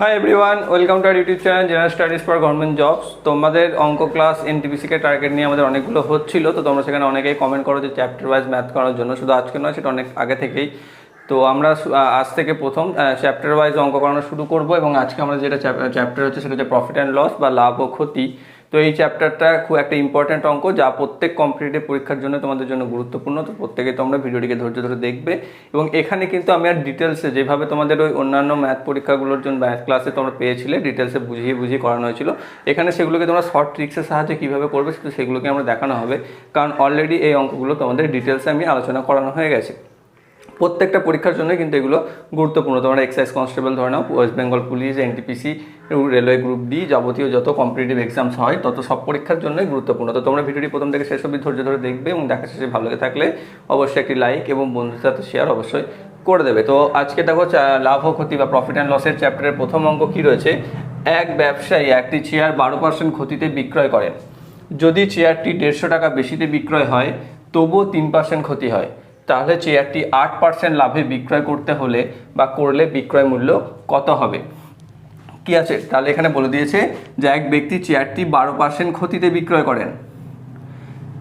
Hi everyone welcome to our YouTube channel general studies for government jobs তোমাদের অঙ্ক class এনটিপিসিকে target নিয়ে আমাদের অনেকগুলো হচ্ছিল, তো তোমরা সেখানে অনেকেই কমেন্ট করো যে চ্যাপ্টার ওয়াইজ ম্যাথ করার জন্য, শুধু আজকে নয়, সেটা অনেক আগে থেকেই। তো আমরা আজ থেকে প্রথম চ্যাপ্টার ওয়াইজ অঙ্ক করানো শুরু করব এবং আজকে আমরা যেটা চ্যাপ্টার হচ্ছে সেটা হচ্ছে প্রফিট অ্যান্ড লস বা লাভ ও ক্ষতি। তো এই চ্যাপ্টারটা খুব একটা ইম্পর্ট্যান্ট অঙ্ক যা প্রত্যেক কম্পিটিটিভ পরীক্ষার জন্য তোমাদের জন্য গুরুত্বপূর্ণ। তো প্রত্যেকে তোমরা ভিডিওটিকে ধৈর্য ধরে দেখবে এবং এখানে কিন্তু আমি আর ডিটেলসে যেভাবে তোমাদের ওই অন্যান্য ম্যাথ পরীক্ষাগুলোর জন্য ম্যাথ ক্লাসে তোমরা পেয়েছিলে ডিটেলসে বুঝিয়ে বুঝিয়ে করানো হয়েছিল। এখানে সেগুলোকে তোমরা শর্ট ট্রিক্সের সাহায্যে কীভাবে করবে সেগুলোকে আমরা দেখানো হবে। কারণ অলরেডি এই অঙ্কগুলো তোমাদের ডিটেলসে আমি আলোচনা করানো হয়ে গেছে। প্রত্যেকটা পরীক্ষার জন্য কিন্তু এগুলো গুরুত্বপূর্ণ। তোমরা এক্সাইজ কনস্টেবল ধরে নাও West Bengal police NTPC railway group D যাবতীয় যত কম্পিটিটিভ এক্সামস হয়, তত সব পরীক্ষার জন্যই গুরুত্বপূর্ণ। তো তোমরা ভিডিওটি প্রথম থেকে শেষ অবধি ধৈর্য ধরে দেখবে এবং দেখা শেষে ভালো লেগে থাকলে অবশ্যই একটি লাইক এবং বন্ধুদের সাথে শেয়ার অবশ্যই করে দেবে। তো আজকে দেখো লাভ ও ক্ষতি বা প্রফিট অ্যান্ড লসের চ্যাপ্টারের প্রথম অঙ্ক কী রয়েছে? এক ব্যবসায়ী একটি চেয়ার বারো পার্সেন্ট ক্ষতিতে বিক্রয় করেন যদি চেয়ারটি দেড়শো টাকা বেশিতে বিক্রয় হয়, তবুও তিন পার্সেন্ট ক্ষতি হয়। তাহলে চেয়ারটি আট পার্সেন্ট লাভে বিক্রয় করতে হলে বা করলে বিক্রয় মূল্য কত হবে? কি আছে? তাহলে এখানে বলে দিয়েছে যে এক ব্যক্তি চেয়ারটি বারো পার্সেন্ট ক্ষতিতে বিক্রয় করেন।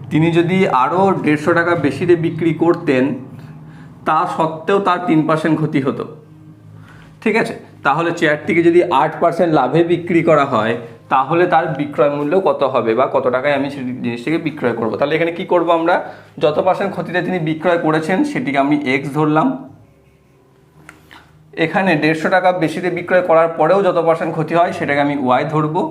তিনি যদি আরও দেড়শো টাকা বেশিতে বিক্রি করতেন, তা সত্ত্বেও তার তিন পার্সেন্ট ক্ষতি হতো। ঠিক আছে? তাহলে চেয়ারটিকে যদি আট পার্সেন্ট লাভে বিক্রি করা হয় তাহলে তার বিক্রয় মূল্য কত হবে বা কত টাকায় আমি সেই জিনিসটিকে বিক্রয় করব? তাহলে এখানে কি করব আমরা? যত পার্সেন্ট ক্ষতিতে তিনি বিক্রয় করেছেন, সেটিকে আমি এক্স ধরলাম। এখানে দেড়শো টাকা বেশিতে বিক্রয় করার পরেও যত পার্সেন্ট ক্ষতি হয়, সেটাকে আমি ওয়াই ধরবো।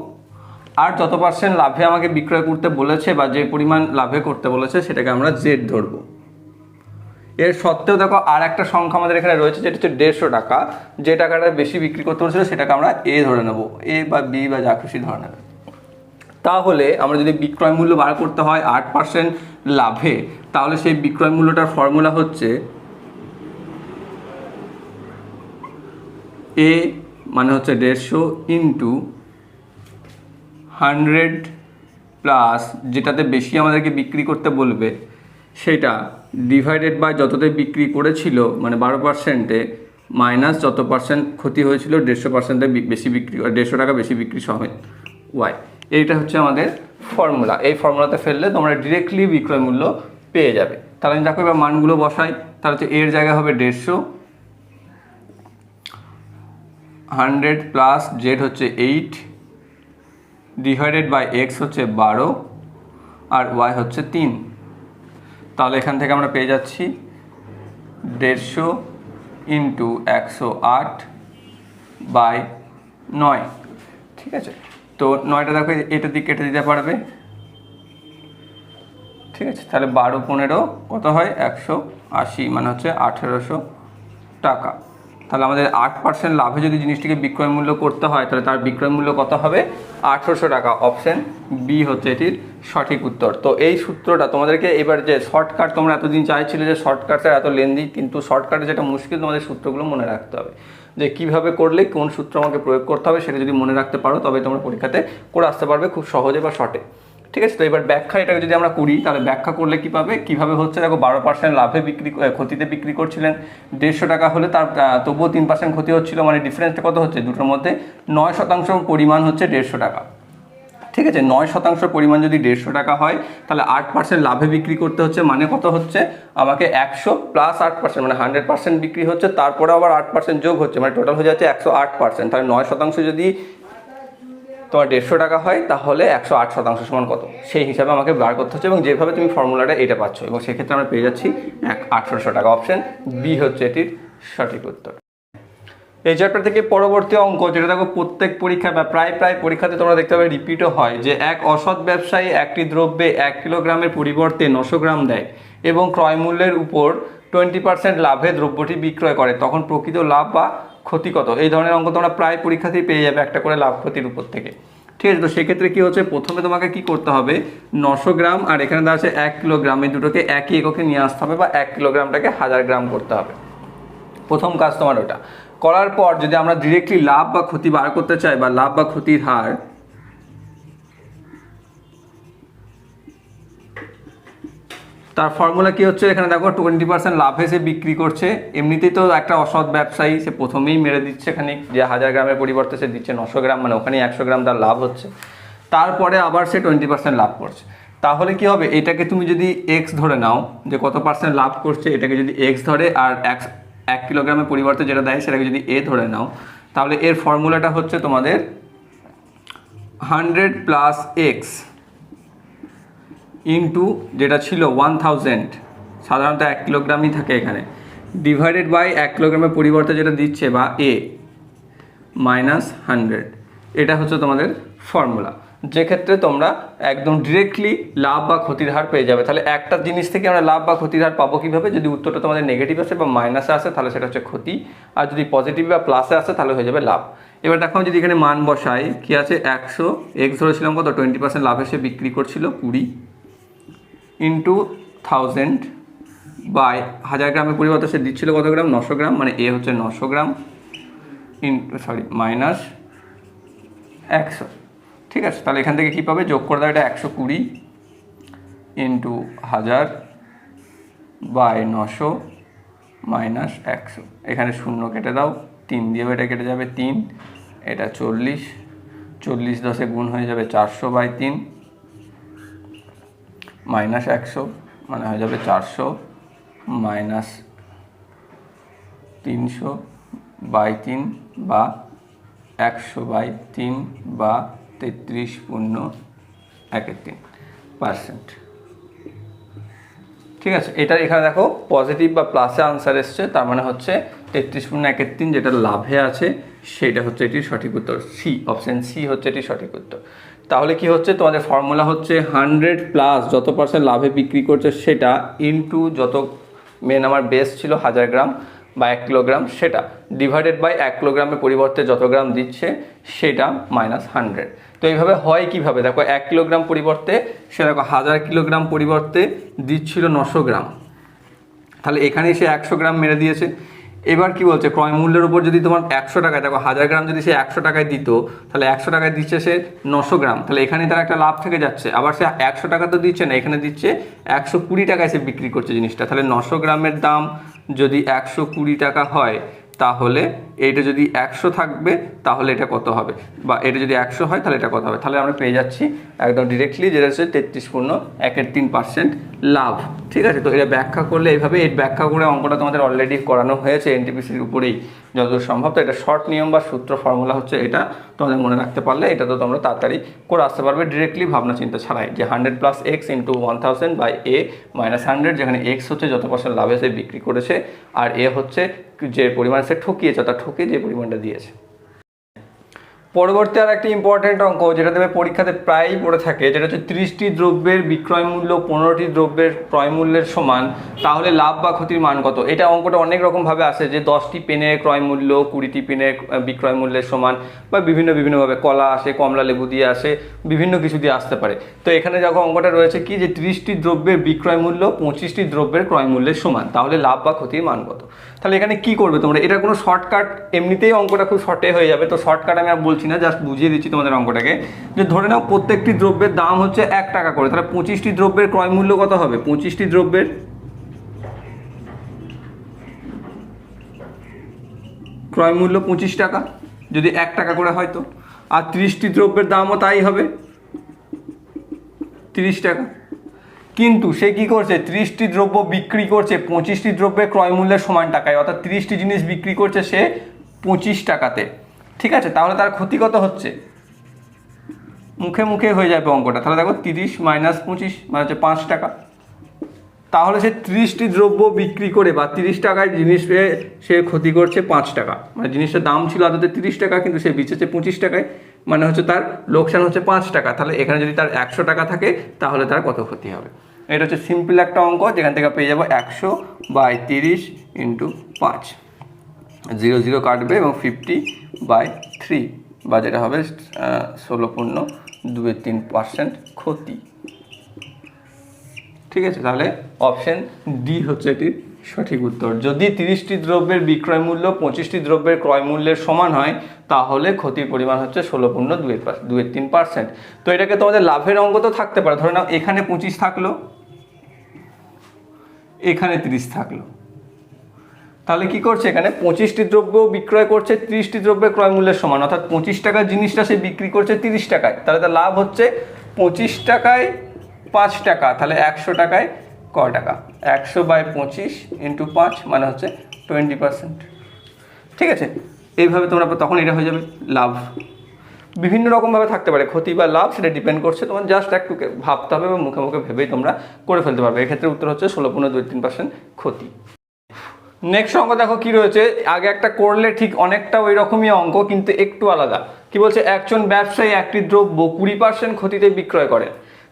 আর যত পার্সেন্ট লাভে আমাকে বিক্রয় করতে বলেছে বা যে পরিমাণ লাভে করতে বলেছে, সেটাকে আমরা জেড ধরবো। এর সত্ত্বেও দেখো আর একটা সংখ্যা আমাদের এখানে রয়েছে, যেটা হচ্ছে দেড়শো টাকা। যে টাকাটা বেশি বিক্রি করতে বলেছিল সেটাকে আমরা এ ধরে নেব। এ বা বি বা যা খুশি ধরে নেবে। তাহলে আমরা যদি বিক্রয় মূল্য বার করতে হয় আট পার্সেন্ট লাভে, তাহলে সেই বিক্রয় মূল্যটার ফর্মুলা হচ্ছে এ মানে হচ্ছে দেড়শো ইন্টু হান্ড্রেড প্লাস যেটাতে বেশি আমাদেরকে বিক্রি করতে বলবে, সেটা ডিভাইডেড বাই যততে বিক্রি করেছিল মানে বারো পার্সেন্টে মাইনাস যত পার্সেন্ট ক্ষতি হয়েছিল, দেড়শো পার্সেন্টে বেশি বিক্রি দেড়শো টাকা বেশি বিক্রি সমেত ওয়াই এইটা হচ্ছে আমাদের ফর্মুলা এই ফর্মুলাতে ফেললে তোমরা ডিরেক্টলি বিক্রয় মূল্য পেয়ে যাবে। তাহলে আমি দেখো এবার মানগুলো বসাই। তাহলে হচ্ছে এর জায়গায় হবে দেড়শো। হান্ড্রেড প্লাস জেড হচ্ছে এইট ডিভাইডেড বাই এক্স হচ্ছে বারো, আর ওয়াই হচ্ছে তিন। তাহলে এখান থেকে আমরা পেয়ে যাচ্ছি দেড়শো ইন্টু একশো আট বাই নয়। ঠিক আছে? তো নয়টা দেখো, এটা দিক কেটে দিতে পারবে। ঠিক আছে? তাহলে বারো পনেরো কত হয়? একশো আশি মানে হচ্ছে আঠেরোশো টাকা। তাহলে আমাদের আট পার্সেন্ট লাভে যদি জিনিসটিকে বিক্রয় মূল্য করতে হয়, তাহলে তার বিক্রয় মূল্য কত হবে? আঠেরোশো টাকা। অপশন বি হচ্ছে এটির সঠিক উত্তর। তো এই সূত্রটা তোমাদেরকে এবার যে শর্টকাট তোমরা এতদিন চাইছিলে যে শর্টকাটটা এত লেন্দি কিন্তু শর্টকাটে যেটা মুশকিল তোমাদের সূত্রগুলো মনে রাখতে হবে। যে কীভাবে করলে, কোন সূত্র আমাকে প্রয়োগ করতে হবে, সেটা যদি মনে রাখতে পারো তবে তোমরা পরীক্ষাতে করে আসতে পারবে খুব সহজে বা শর্টে ঠিক আছে, তো এবার ব্যাখ্যা এটাকে যদি আমরা করি, তাহলে ব্যাখ্যা করলে কি পাবে? কীভাবে হচ্ছে, দেখো, বারো পার্সেন্ট লাভে বিক্রি ক্ষতিতে বিক্রি করছিলেন, দেড়শো টাকা হলে তার তবুও তিন পার্সেন্ট ক্ষতি হচ্ছিল মানে ডিফারেন্সটা কত হচ্ছে? দুটোর মধ্যে নয় শতাংশ পরিমাণ হচ্ছে দেড়শো টাকা। ঠিক আছে, নয় শতাংশ পরিমাণ যদি দেড়শো টাকা হয়, তাহলে আট পার্সেন্ট লাভে বিক্রি করতে হচ্ছে মানে কত হচ্ছে? আমাকে একশো প্লাস আট পার্সেন্ট মানে হান্ড্রেড পার্সেন্ট বিক্রি হচ্ছে, তারপরে আবার আট পার্সেন্ট যোগ হচ্ছে মানে টোটাল হয়ে যাচ্ছে একশো আট পার্সেন্ট তাহলে নয় শতাংশ যদি তোমার দেড়শো টাকা হয়, তাহলে একশো আট শতাংশ সমান কত? সেই হিসাবে আমাকে বার করতে হচ্ছে এবং যেভাবে তুমি ফর্মুলাটা এটা পাচ্ছ এবং সেক্ষেত্রে আমরা পেয়ে যাচ্ছি এক আঠেরোশো টাকা অপশন বি হচ্ছে এটির সঠিক উত্তর। এই চ্যাপ্টার থেকে পরবর্তী অঙ্ক, যেটা দেখো প্রত্যেক পরীক্ষা বা প্রায় প্রায় পরীক্ষাতে তোমরা দেখতে পাবে রিপিটও হয় যে এক অসৎ ব্যবসায়ী একটি দ্রব্যে এক কিলোগ্রামের পরিবর্তে নশো গ্রাম দেয় এবং ক্রয় মূল্যের উপর টোয়েন্টি পার্সেন্ট লাভে দ্রব্যটি বিক্রয় করে। তখন প্রকৃত লাভ বা ক্ষতি কত এই ধরনের অঙ্ক তোমরা প্রায় পরীক্ষাতেই পেয়ে যাবে একটা করে লাভ ক্ষতির উপর থেকে। ঠিক আছে, তো সেক্ষেত্রে কি হচ্ছে? প্রথমে তোমাকে কি করতে হবে? নশো গ্রাম, আর এখানে দেওয়া আছে এক কিলোগ্রাম। এই দুটোকে একই এককে নিয়ে আসতে হবে বা এক কিলোগ্রামটাকে হাজার গ্রাম করতে হবে। প্রথম কাজ তোমার ওটা। করার পর যদি আমরা ডিরেক্টলি লাভ বা ক্ষতি বার করতে চাই বা লাভ বা ক্ষতির হার তার ফর্মুলা কি হচ্ছে? এখানে দেখো টোয়েন্টি পার্সেন্ট লাভে সে বিক্রি করছে। এমনিতেই তো একটা অসৎ ব্যবসায়ী, সে প্রথমেই মেরে দিচ্ছে এখানে যে হাজার গ্রামের পরিবর্তে সে দিচ্ছে নশো গ্রাম মানে ওখানে একশো গ্রাম তার লাভ হচ্ছে। তারপরে আবার সে টোয়েন্টি পার্সেন্ট লাভ করছে। তাহলে কি হবে? এটাকে তুমি যদি এক্স ধরে নাও, যে কত পার্সেন্ট লাভ করছে, এটাকে যদি এক্স ধরে আর এক এক কিলোগ্রামের পরিবর্তে যেটা দেয়, সেটাকে যদি এ ধরে নাও, তাহলে এর ফর্মুলাটা হচ্ছে তোমাদের হান্ড্রেড প্লাস এক্স ইন্টু যেটা ছিল ওয়ান থাউজেন্ড সাধারণত এক কিলোগ্রামই থাকে এখানে ডিভাইডেড বাই এক কিলোগ্রামের পরিবর্তে যেটা দিচ্ছে বা এ মাইনাস হান্ড্রেড এটা হচ্ছে তোমাদের ফর্মুলা যে ক্ষেত্রে তোমরা একদম ডিরেক্টলি লাভ বা ক্ষতির হার পেয়ে যাবে। তাহলে একটা জিনিস থেকে আমরা লাভ বা ক্ষতির হার পাবো কীভাবে? যদি উত্তরটা তোমাদের নেগেটিভ আসে বা মাইনাসে আসে, তাহলে সেটা হচ্ছে ক্ষতি। আর যদি পজিটিভ বা প্লাসে আসে, তাহলে হয়ে যাবে লাভ। এবার দেখো যদি এখানে মান বসাই, কী আছে? একশো এক্স ধরেছিলাম কত? টোয়েন্টি পার্সেন্ট লাভে সে বিক্রি করছিল কুড়ি। ইন্টু থাউজেন্ড বাই হাজার গ্রামের পরিবর্তে সে দিচ্ছিল কত গ্রাম? নশো গ্রাম মানে এ হচ্ছে নশো গ্রাম ইন্টু সরি মাইনাস একশো। ঠিক আছে, তাহলে এখান থেকে কী পাবে? যোগ করে দাও, এটা একশো কুড়ি ইন্টু হাজার বাই নশো মাইনাস একশো। এখানে শূন্য কেটে দাও, তিন দিয়েও এটা কেটে যাবে তিন, এটা চল্লিশ। চল্লিশ দশে গুণ হয়ে যাবে চারশো বাই তিন। মাইনাস একশো মানে হয়ে যাবে চারশো, মাইনাস তিনশো বাই তিন বা একশো বাই তিন বা তেত্রিশ পূর্ণ একের তিন পার্সেন্ট। ঠিক আছে, এটা এখানে দেখো পজিটিভ বা প্লাসে আনসার এসছে, তার মানে হচ্ছে তেত্রিশ পূর্ণ একের তিন যেটা লাভে আছে, সেটা হচ্ছে এটির সঠিক উত্তর, সি, অপশান সি হচ্ছে এটির সঠিক উত্তর। তাহলে কি হচ্ছে? তোমাদের ফর্মুলা হচ্ছে হান্ড্রেড প্লাস যত পার্সেন্ট লাভে বিক্রি করছে সেটা ইনটু যত মেন আমার বেস ছিল হাজার গ্রাম বা এক কিলোগ্রাম সেটা ডিভাইডেড বাই এক কিলোগ্রামের পরিবর্তে যত গ্রাম দিচ্ছে সেটা মাইনাস হান্ড্রেড তো এইভাবে হয় কীভাবে? দেখো এক কিলোগ্রাম পরিবর্তে সে দেখো হাজার কিলোগ্রাম পরিবর্তে দিচ্ছিল নশো গ্রাম। তাহলে এখানে সে একশো গ্রাম মেরে দিয়েছে। এবার কি বলছে? ক্রয় মূল্যের উপর যদি তোমার একশো টাকায়, দেখো হাজার গ্রাম যদি সে একশো টাকায় দিত, তাহলে একশো টাকায় দিচ্ছে সে নশো গ্রাম। তাহলে এখানে তার একটা লাভ থেকে যাচ্ছে। আবার সে একশো টাকা তো দিচ্ছে না, এখানে দিচ্ছে একশো কুড়ি টাকায় সে বিক্রি করছে জিনিসটা। তাহলে নশো গ্রামের দাম যদি একশো কুড়ি টাকা হয়, তাহলে এইটা যদি একশো থাকবে, তাহলে এটা কত হবে? বা এটা যদি একশো হয়, তাহলে এটা কত হবে? তাহলে আমরা পেয়ে যাচ্ছি একদম ডিরেক্টলি যেটা হচ্ছে তেত্রিশ পূর্ণ একের তিন পার্সেন্ট লাভ। ঠিক আছে? তো এটা ব্যাখ্যা করলে এইভাবে, এই ব্যাখ্যা করে অঙ্কটা তোমাদের অলরেডি করানো হয়েছে এনটিপিসির উপরেই। যতদূর সম্ভব, তো এটা শর্ট নিয়ম বা সূত্র ফর্মুলা হচ্ছে এটা। তোমাদের মনে রাখতে পারলে এটা তো তোমরা তাড়াতাড়ি করে আসতে পারবে ডিরেক্টলি ভাবনা চিন্তা ছাড়াই। যে hundred plus X into one thousand by A minus hundred যেখানে এক্স হচ্ছে যত পার্সেন্ট লাভে সে বিক্রি করেছে, আর এ হচ্ছে যে পরিমাণ সে ঠকিয়েছে, অর্থাৎ ঠকিয়ে যে পরিমাণটা দিয়েছে। পরবর্তী আর একটি ইম্পর্টেন্ট অঙ্ক যেটা দেবে পরীক্ষাতে প্রায়ই পড়ে থাকে, যেটা হচ্ছে ত্রিশটি দ্রব্যের বিক্রয় মূল্য পনেরোটি দ্রব্যের ক্রয় মূল্যের সমান, তাহলে লাভ বা ক্ষতির মান কত? এটা অঙ্কটা অনেক রকমভাবে আসে যে দশটি পেনের ক্রয় মূল্য, কুড়িটি পেনের বিক্রয় মূল্যের সমান, বা বিভিন্ন বিভিন্নভাবে কলা আসে, কমলা লেবু দিয়ে আসে, বিভিন্ন কিছু দিয়ে আসতে পারে। তো এখানে যখন অঙ্কটা রয়েছে কি যে ত্রিশটি দ্রব্যের বিক্রয় মূল্য, পঁচিশটি দ্রব্যের ক্রয় মূল্যের সমান, তাহলে লাভ বা ক্ষতির মান কত? তাহলে এখানে কি করবে তোমরা? এটা কোনো শর্টকাট এমনিতেই অঙ্কটা খুব শর্টে হয়ে যাবে, তো শর্টকাট আমি আর বলছি না জাস্ট বুঝিয়ে দিচ্ছি তোমাদের অঙ্কটাকে। যে ধরে নাও প্রত্যেকটি দ্রব্যের দাম হচ্ছে এক টাকা করে, তাহলে পঁচিশটি দ্রব্যের ক্রয় মূল্য কত হবে? পঁচিশটি দ্রব্যের ক্রয় মূল্য পঁচিশ টাকা, যদি এক টাকা করে হয় তো। আর ত্রিশটি দ্রব্যের দামও তাই হবে, তিরিশ টাকা। কিন্তু সে কি করছে? ত্রিশটি দ্রব্য বিক্রি করছে, পঁচিশটি দ্রব্যের ক্রয় মূল্যের সমান টাকায়, অর্থাৎ ত্রিশটি জিনিস বিক্রি করছে সে পঁচিশ টাকাতে। ঠিক আছে, তাহলে তার ক্ষতি কত হচ্ছে? মুখে মুখে হয়ে যাবে অঙ্কটা। তাহলে দেখো তিরিশ মাইনাস পঁচিশ মানে হচ্ছে পাঁচ টাকা। তাহলে সে তিরিশটি দ্রব্য বিক্রি করে বা তিরিশ টাকায় জিনিস সে ক্ষতি করছে পাঁচ টাকা। মানে জিনিসটার দাম ছিল আদতে তিরিশ টাকা, কিন্তু সে বেচেছে পঁচিশ টাকায়। মানে হচ্ছে তার লোকসান হচ্ছে পাঁচ টাকা। তাহলে এখানে যদি তার একশো টাকা থাকে, তাহলে তার কত ক্ষতি হবে? এটা হচ্ছে সিম্পল একটা অঙ্ক, যেখান থেকে পেয়ে যাব একশো বাই তিরিশ ইন্টু পাঁচ। জিরো জিরো কাটবে এবং ফিফটি বাই থ্রি বা যেটা হবে ষোলো পূর্ণ দুই তিন পার্সেন্ট ক্ষতি। ঠিক আছে, তাহলে অপশন ডি হচ্ছে এটির সঠিক উত্তর। যদি তিরিশটি দ্রব্যের বিক্রয় মূল্য পঁচিশটি দ্রব্যের ক্রয় মূল্যের সমান হয়, তাহলে ক্ষতির পরিমাণ হচ্ছে ষোলো পূর্ণ দুয়ের দুয়ের তিন পার্সেন্ট তো এটাকে তোমাদের লাভের অঙ্ক তো থাকতে পারে। ধরে নাও, এখানে পঁচিশ থাকল, এখানে তিরিশ থাকল। তাহলে কি করছে এখানে? পঁচিশটি দ্রব্য বিক্রয় করছে, ত্রিশটি দ্রব্যের ক্রয় মূল্যের সমান। অর্থাৎ পঁচিশ টাকার জিনিসটা সে বিক্রি করছে তিরিশ টাকায়। তাহলে তার লাভ হচ্ছে পঁচিশ টাকায় পাঁচ টাকা। তাহলে একশো টাকায় ক টাকা? একশো বাই পঁচিশ ইন্টু পাঁচ মানে হচ্ছে টোয়েন্টি পার্সেন্ট ঠিক আছে? এইভাবে তোমরা তখন এটা হয়ে যাবে লাভ। বিভিন্ন রকমভাবে থাকতে পারে। ক্ষতি বা লাভ সেটা ডিপেন্ড করছে। তোমার জাস্ট একটু ভাবতে হবে এবং মুখে মুখে ভেবেই তোমরা করে ফেলতে পারবে। এক্ষেত্রে উত্তর হচ্ছে ষোলো পনেরো দুই তিন পার্সেন্ট ক্ষতি। নেক্সট অঙ্ক দেখো কি রয়েছে? আগে একটা করলে ঠিক অনেকটা ওই রকমই অঙ্ক, কিন্তু একটু আলাদা। কি বলছে? একজন ব্যবসায়ী একটি দ্রব্য কুড়ি পার্সেন্ট ক্ষতিতে বিক্রয় করেন।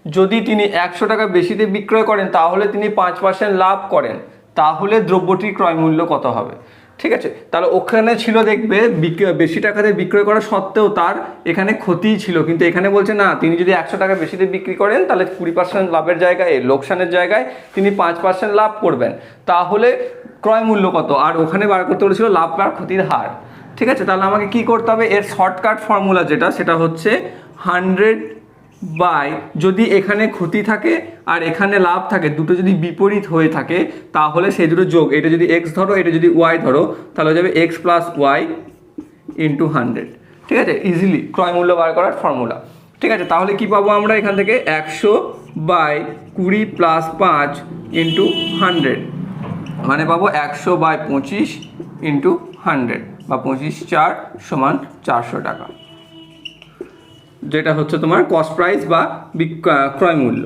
যদি তিনি একশো টাকা বেশিতে বিক্রয় করেন, তাহলে তিনি পাঁচ পার্সেন্ট লাভ করেন। তাহলে দ্রব্যটির ক্রয় মূল্য কত হবে? ঠিক আছে? তাহলে ওখানে ছিল দেখবে বেশি টাকাতে বিক্রয় করা সত্ত্বেও তার এখানে ক্ষতিই ছিল। কিন্তু এখানে বলছে, না, তিনি যদি একশো টাকা বেশিতে বিক্রি করেন, তাহলে কুড়ি পার্সেন্ট লাভের জায়গায়, লোকসানের জায়গায় তিনি পাঁচ পার্সেন্ট লাভ করবেন। তাহলে ক্রয় মূল্য কত? আর ওখানে বার করতে বলেছিল, লাভ আর ক্ষতির হার। ঠিক আছে? তাহলে আমাকে কি করতে হবে? এর শর্টকাট ফর্মুলা যেটা, সেটা হচ্ছে হান্ড্রেড বাই যদি এখানে ক্ষতি থাকে আর এখানে লাভ থাকে, দুটো যদি বিপরীত হয়ে থাকে, তাহলে সেই দুটো যোগ। এটা যদি এক্স ধরো, এটা যদি ওয়াই ধরো, তাহলে হয়ে যাবে X plus Y into hundred ঠিক আছে? ইজিলি ক্রয় মূল্য বার করার ফর্মুলা ঠিক আছে? তাহলে কি পাবো আমরা এখান থেকে? একশো বাই কুড়ি প্লাস পাঁচ ইন্টু হান্ড্রেড মানে পাবো একশো বাই পঁচিশ ইন্টু হান্ড্রেড বা পঁচিশ চার সমান চারশো টাকা। যেটা হচ্ছে তোমার কস্ট প্রাইস বা ক্রয় মূল্য।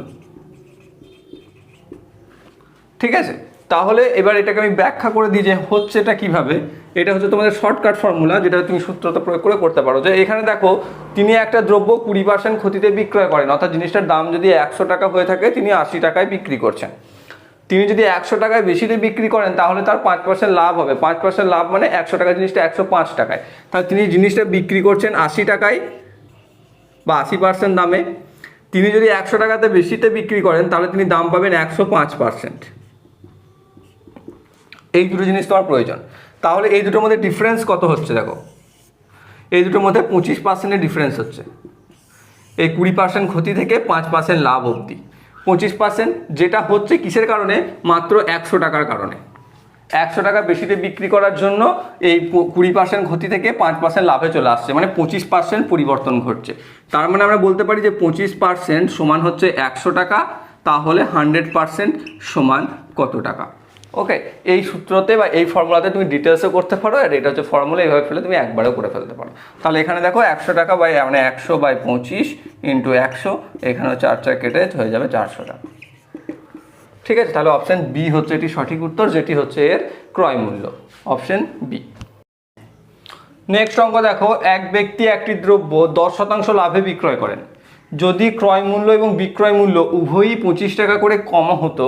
ঠিক আছে? তাহলে এবার এটাকে আমি ব্যাখ্যা করে দিই যে হচ্ছে এটা কীভাবে। এটা হচ্ছে তোমাদের শর্টকাট ফর্মুলা যেটা তুমি সূত্রতা প্রয়োগ করে করতে পারো। যে এখানে দেখো, তিনি একটা দ্রব্য কুড়ি পার্সেন্ট ক্ষতিতে বিক্রয় করেন। অর্থাৎ জিনিসটার দাম যদি একশো টাকা হয়ে থাকে, তিনি আশি টাকায় বিক্রি করছেন। তিনি যদি একশো টাকায় বেশিতে বিক্রি করেন, তাহলে তার পাঁচ পার্সেন্ট লাভ হবে। পাঁচ পার্সেন্ট লাভ মানে একশো টাকা জিনিসটা একশো পাঁচ টাকায়। তাহলে তিনি জিনিসটা বিক্রি করছেন আশি টাকায় বা আশি পার্সেন্ট দামে। তিনি যদি একশো টাকাতে বেশিতে বিক্রি করেন, তাহলে তিনি দাম পাবেন একশো পাঁচ পার্সেন্ট এই দুটো জিনিস তোমার প্রয়োজন। তাহলে এই দুটোর মধ্যে ডিফারেন্স কত হচ্ছে দেখো? এই দুটোর মধ্যে পঁচিশ পার্সেন্টের ডিফারেন্স হচ্ছে। এই কুড়ি পার্সেন্ট ক্ষতি থেকে পাঁচ পার্সেন্ট লাভ অবধি। পঁচিশ পার্সেন্ট যেটা হচ্ছে কিসের কারণে? মাত্র একশো টাকার কারণে। একশো টাকা বেশিতে বিক্রি করার জন্য এই কুড়ি পার্সেন্ট ক্ষতি থেকে পাঁচ পার্সেন্ট লাভে চলে আসছে মানে পঁচিশ পার্সেন্ট পরিবর্তন ঘটছে। তার মানে আমরা বলতে পারি যে পঁচিশ পার্সেন্ট সমান হচ্ছে একশো টাকা, তাহলে হান্ড্রেড পার্সেন্ট সমান কত টাকা? ওকে, এই সূত্রতে বা এই ফর্মুলাতে তুমি ডিটেলসও করতে পারো, আর এটা হচ্ছে ফর্মুলা, এইভাবে ফেলে তুমি একবারেও করে ফেলতে পারো। তাহলে এখানে দেখো একশো টাকা বাই মানে একশো বাই পঁচিশ ইন্টু একশো এখানে চার চার কেটে হয়ে যাবে চারশো টাকা। ঠিক আছে, তাহলে অপশন বি হচ্ছে এটি সঠিক উত্তর, যেটি হচ্ছে এর ক্রয় মূল্য। অপশন বি নেক্সট অঙ্ক দেখো, এক ব্যক্তি একটি দ্রব্য দশ শতাংশ লাভে বিক্রয় করেন। যদি ক্রয় মূল্য এবং বিক্রয় মূল্য উভয়ই পঁচিশ টাকা করে কম হতো,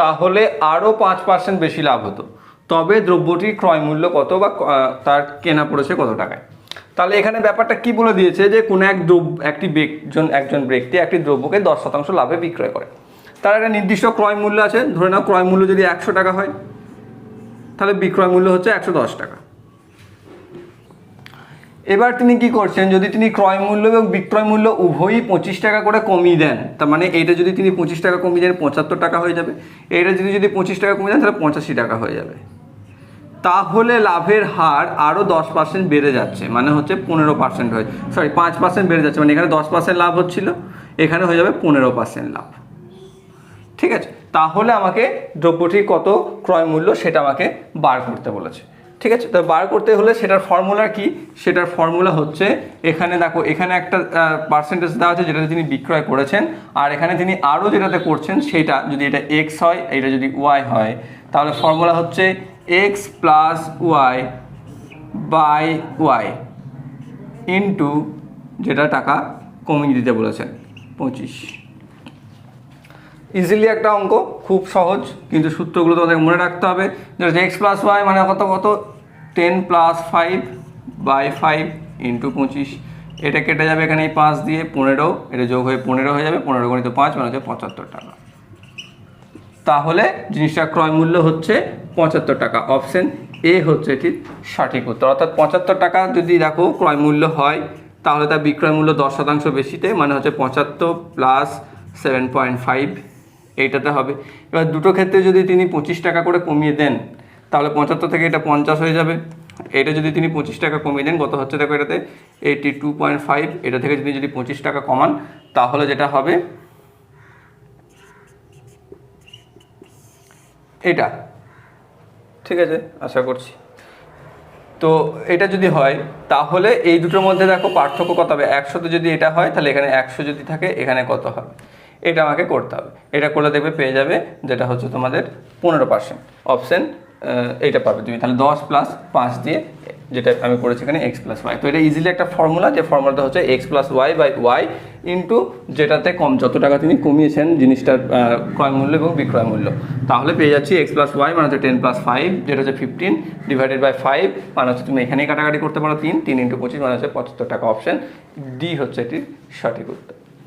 তাহলে আরও পাঁচ পার্সেন্ট বেশি লাভ হতো। তবে দ্রব্যটির ক্রয় মূল্য কত বা তার কেনা পড়েছে কত টাকায়? তাহলে এখানে ব্যাপারটা কি বলে দিয়েছে যে, কোনো এক দ্রব্য, একটি একজন ব্যক্তি একটি দ্রব্যকে দশ শতাংশ লাভে বিক্রয় করে। তার একটা নির্দিষ্ট ক্রয় মূল্য আছে, ধরে নাও ক্রয় মূল্য যদি একশো টাকা হয়, তাহলে বিক্রয় মূল্য হচ্ছে একশো দশ টাকা। এবার তিনি কি করছেন, যদি তিনি ক্রয় মূল্য এবং বিক্রয় মূল্য উভয়ই পঁচিশ টাকা করে কমিয়ে দেন, তার মানে এইটা যদি তিনি পঁচিশ টাকা কমিয়ে দেন, পঁচাত্তর টাকা হয়ে যাবে। এইটা যদি যদি পঁচিশ টাকা কমিয়ে দেন, তাহলে পঁচাশি টাকা হয়ে যাবে। তাহলে লাভের হার আরও দশ পার্সেন্ট বেড়ে যাচ্ছে মানে হচ্ছে পনেরো পার্সেন্ট হয়ে সরি পাঁচ পার্সেন্ট বেড়ে যাচ্ছে মানে এখানে দশ পার্সেন্ট লাভ হচ্ছিল, এখানে হয়ে যাবে পনেরো পার্সেন্ট লাভ। ঠিক আছে? তাহলে আমাকে দ্রব্যটির কত ক্রয় মূল্য সেটা আমাকে বার করতে বলেছে। ঠিক আছে? তো বার করতে হলে সেটার ফর্মুলা কি? সেটার ফর্মুলা হচ্ছে, এখানে দেখো, এখানে একটা পার্সেন্টেজ দেওয়া আছে যেটাতে তিনি বিক্রয় করেছেন, আর এখানে তিনি আরও যেটাতে করছেন, সেটা যদি এটা এক্স হয়, এটা যদি ওয়াই হয়, তাহলে ফর্মুলা হচ্ছে X plus Y by Y into যেটা টাকা কমিয়ে দিতে বলেছেন, পঁচিশ। ইজিলি একটা অঙ্ক, খুব সহজ, কিন্তু সূত্রগুলো তোমাদের মনে রাখতে হবে। যেটা এক্স প্লাস ওয়াই মানে কত কত? Ten plus five by five into পঁচিশ। এটা কেটে যাবে এখানে এই পাঁচ দিয়ে পনেরো, এটা যোগ হয়ে পনেরো হয়ে যাবে, পনেরো গণিত পাঁচ মানে হচ্ছে পঁচাত্তর টাকা। তাহলে জিনিসটা ক্রয় মূল্য হচ্ছে পঁচাত্তর টাকা। অপশন এ হচ্ছে এটির সঠিক উত্তর। অর্থাৎ পঁচাত্তর টাকা যদি দেখো ক্রয় মূল্য হয়, তাহলে তার বিক্রয় মূল্য দশ শতাংশ বেশিতে মানে হচ্ছে পঁচাত্তর প্লাস সেভেন পয়েন্ট ফাইভ এইটাতে হবে। এবার দুটো ক্ষেত্রে যদি তিনি পঁচিশ টাকা করে কমিয়ে দেন, তাহলে পঁচাত্তর থেকে এটা পঞ্চাশ হয়ে যাবে। এটা যদি তিনি পঁচিশ টাকা কমিয়ে দেন, কত হচ্ছে দেখো এটাতে? এইটি টু পয়েন্ট ফাইভ এটা থেকে যদি যদি পঁচিশ টাকা কমান, তাহলে যেটা হবে? এটা। ঠিক আছে, আশা করছি। তো এটা যদি হয়, তাহলে এই দুটোর মধ্যে দেখো পার্থক্য কত হবে? একশোতে যদি এটা হয়, তাহলে এখানে একশো যদি থাকে, এখানে কত হবে? এটা আমাকে করতে হবে। এটা করলে দেখবে পেয়ে যাবে যেটা হচ্ছে তোমাদের পনেরো পার্সেন্ট অপশান এইটা পাবে তুমি। তাহলে দশ প্লাস পাঁচ দিয়ে যেটা আমি করেছি এখানে এক্স প্লাস ওয়াই তো এটা ইজিলি একটা ফর্মুলা যে ফর্মুলাটা হচ্ছে X plus Y by Y into যেটাতে কম, যত টাকা তিনি কমিয়েছেন জিনিসটার ক্রয় মূল্য এবং বিক্রয় মূল্য। তাহলে পেয়ে যাচ্ছি এক্স প্লাস ওয়াই মানে হচ্ছে টেন প্লাস ফাইভ যেটা হচ্ছে ফিফটিন ডিভাইডেড বাই ফাইভ মানে হচ্ছে তুমি এখানেই কাটাকাটি করতে পারো তিন তিন ইন্টু পঁচিশ মানে হচ্ছে পঁচাত্তর টাকা। অপশন ডি হচ্ছে এটির সঠিক উত্তর।